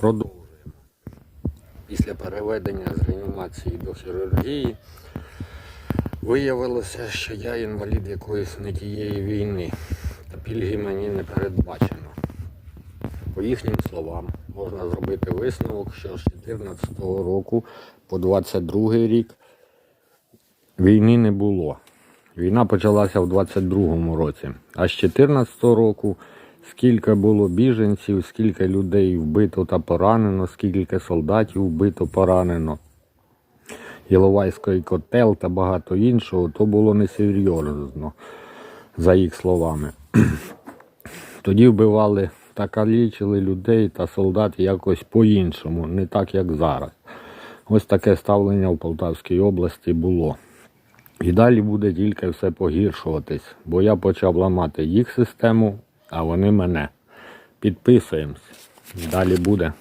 Продовжуємо. Після переведення з реанімації до хірургії виявилося, що я інвалід якоїсь не тієї війни. Та пільги мені не передбачено. По їхнім словам, можна зробити висновок, що з 2014 року по 22 рік війни не було. Війна почалася в 22-му році. А з 2014 року скільки було біженців, скільки людей вбито та поранено, скільки солдатів вбито поранено. Іловайський котел та багато іншого, то було несерйозно, за їх словами. Тоді вбивали та калічили людей та солдат якось по-іншому, не так як зараз. Ось таке ставлення в Полтавській області було. І далі буде тільки все погіршуватись, бо я почав ламати їх систему, а вони мене. Підписуємось. Далі буде.